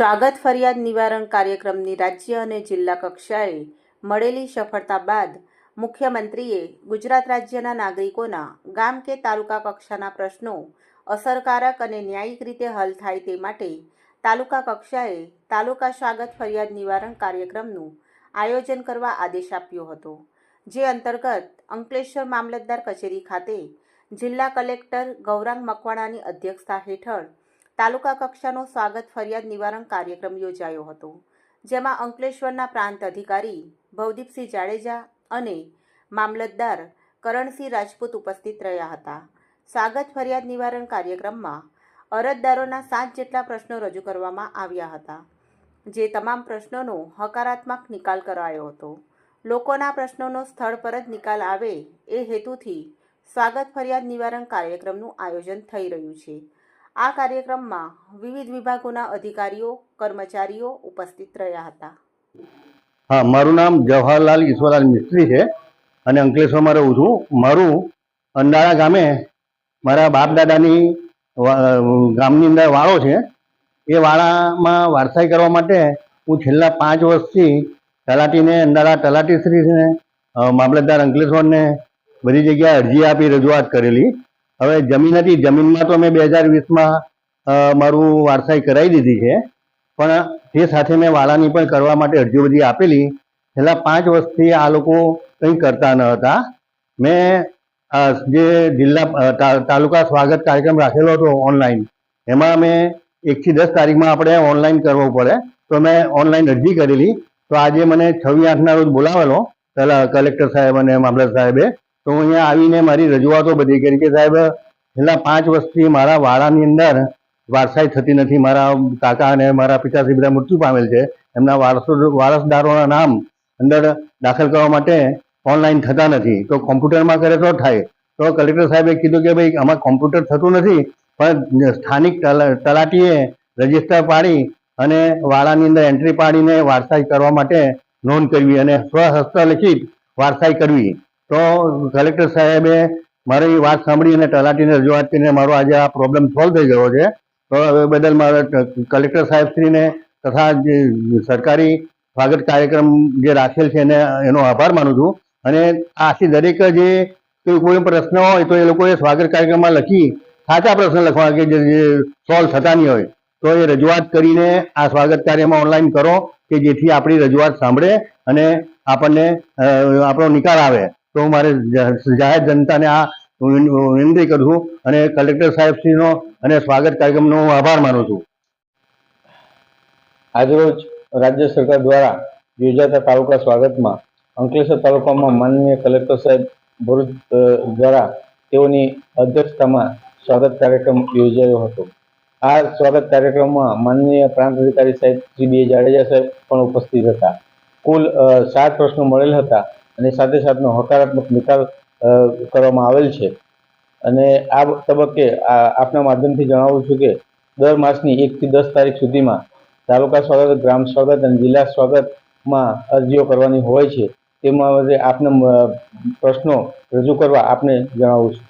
સ્વાગત ફરિયાદ નિવારણ કાર્યક્રમની રાજ્ય અને જિલ્લા કક્ષાએ મળેલી સફળતા બાદ મુખ્યમંત્રીએ ગુજરાત રાજ્યના નાગરિકોના ગામ કે તાલુકા કક્ષાના પ્રશ્નો અસરકારક અને ન્યાયિક રીતે હલ થાય તે માટે તાલુકા કક્ષાએ તાલુકા સ્વાગત ફરિયાદ નિવારણ કાર્યક્રમનું આયોજન કરવા આદેશ આપ્યો હતો, જે અંતર્ગત અંકલેશ્વર મામલતદાર કચેરી ખાતે જિલ્લા કલેક્ટર ગૌરાંગ મકવાણાની અધ્યક્ષતા હેઠળ તાલુકા કક્ષાનો સ્વાગત ફરિયાદ નિવારણ કાર્યક્રમ યોજાયો હતો, જેમાં અંકલેશ્વરના પ્રાંત અધિકારી ભવદીપસિંહ જાડેજા અને મામલતદાર કરણસિંહ રાજપૂત ઉપસ્થિત રહ્યા હતા. સ્વાગત ફરિયાદ નિવારણ કાર્યક્રમમાં અરજદારોના સાત જેટલા પ્રશ્નો રજૂ કરવામાં આવ્યા હતા, જે તમામ પ્રશ્નોનો હકારાત્મક નિકાલ કરાયો હતો. લોકોના પ્રશ્નોનો સ્થળ પર જ નિકાલ આવે એ હેતુથી સ્વાગત ફરિયાદ નિવારણ કાર્યક્રમનું આયોજન થઈ રહ્યું છે. આ કાર્યક્રમમાં વિવિધ વિભાગોના અધિકારીઓ, કર્મચારીઓ ઉપસ્થિત રહ્યા હતા. હા, મારું નામ જવાહરલાલ ઈશ્વરલાલ મિસ્ત્રી છે અને અંકલેશ્વરમાં રહું છું. મારું અંડાળા ગામે મારા બાપ દાદાની ગામની અંદર વાળો છે. એ વાળામાં વારસાઈ કરવા માટે હું છેલ્લા પાંચ વર્ષથી તલાટીને, અંડાળા તલાટીશ્રીને શ્રીને મામલતદાર અંકલેશ્વરને બધી જગ્યાએ અરજી આપી, રજૂઆત કરેલી. હવે જમીન હતી, જમીનમાં તો મેં બે હજાર વીસમાં મારું વારસાઈ કરાવી દીધી છે. પણ તે સાથે મેં વાળાની પણ કરવા માટે અરજી બધી આપેલી. છેલ્લા પાંચ વર્ષથી આ લોકો કંઈ કરતા ન હતા. મેં જે જિલ્લા તાલુકા સ્વાગત કાર્યક્રમ રાખેલો હતો ઓનલાઈન, એમાં મેં એકથી દસ તારીખમાં આપણે ઓનલાઈન કરવો પડે. તો મેં ઓનલાઈન અરજી કરેલી. તો આજે મને છવ્વી આઠના રોજ બોલાવેલો પહેલાં કલેક્ટર સાહેબ અને મામલત સાહેબે. તો અહીંયા આવીને મારી રજૂઆતો બધી કરી કે સાહેબ, છેલ્લા પાંચ વર્ષથી મારા વાળાની અંદર વારસાઈ થતી નથી. મારા કાકા અને મારા પિતાશ્રી બધા મૃત્યુ પામેલ છે. એમના વારસો, વારસદારોના નામ અંદર દાખલ કરવા માટે ઓનલાઈન થતા નથી. તો કોમ્પ્યુટરમાં કરે તો થાય. તો કલેક્ટર સાહેબે કીધું કે ભાઈ, આમાં કોમ્પ્યુટર થતું નથી, પણ સ્થાનિક તલા- તલાટીએ રજિસ્ટર પાડી અને વાળાની અંદર એન્ટ્રી પાડીને વારસાઈ કરવા માટે નોંધ કરવી અને સ્વહસ્તલિખિત વારસાઈ કરવી. તો કલેક્ટર સાહેબે મારી વાત સાંભળી અને તલાટીને રજૂઆત કરીને મારો આજે આ પ્રોબ્લેમ સોલ્વ થઈ ગયો છે. તો હવે બદલ મારે કલેક્ટર સાહેબશ્રીને તથા સરકારી સ્વાગત કાર્યક્રમ જે રાખેલ છે એને, એનો આભાર માનું છું. અને આથી દરેક જે કોઈ પ્રશ્ન હોય તો એ લોકોએ સ્વાગત કાર્યક્રમમાં લખી સાચા પ્રશ્ન લખવા કે જે સોલ્વ થતા નહીં હોય. તો એ રજૂઆત કરીને આ સ્વાગત કાર્યમાં ઓનલાઈન કરો કે જેથી આપણી રજૂઆત સાંભળે અને આપણને આપણો નિકાલ આવે. તો મારે જાહેર જનતાને આ વિન- વિનંતી કરું અને કલેક્ટર સાહેબશ્રીનો અને સ્વાગત કાર્યક્રમનો હું આભાર માનું છું. આજરોજ રાજ્ય સરકાર દ્વારા યોજાતા તાલુકા સ્વાગતમાં અંકલેશ્વર તાલુકામાં માનનીય કલેક્ટર સાહેબ ભરૂચ દ્વારા તેઓની અધ્યક્ષતામાં સ્વાગત કાર્યક્રમ યોજાયો હતો. આ સ્વાગત કાર્યક્રમમાં માનનીય પ્રાંત અધિકારી સાહેબ શ્રી બી જાડેજા સાહેબ પણ ઉપસ્થિત હતા. કુલ સાત પ્રશ્નો મળેલ હતા. અને સાથે સાથનો હકારાત્મક નિકાલ કરવામાં આવેલ છે. અને આ તબક્કે આપના માધ્યમથી જણાવું છું કે દર માસની એકથી દસ તારીખ સુધીમાં તાલુકા સ્વાગત, ગ્રામ સ્વાગત અને જિલ્લા સ્વાગતમાં અરજીઓ કરવાની હોય છે. તેમાં આપને પ્રશ્નો રજૂ કરવા આપને જણાવું છું.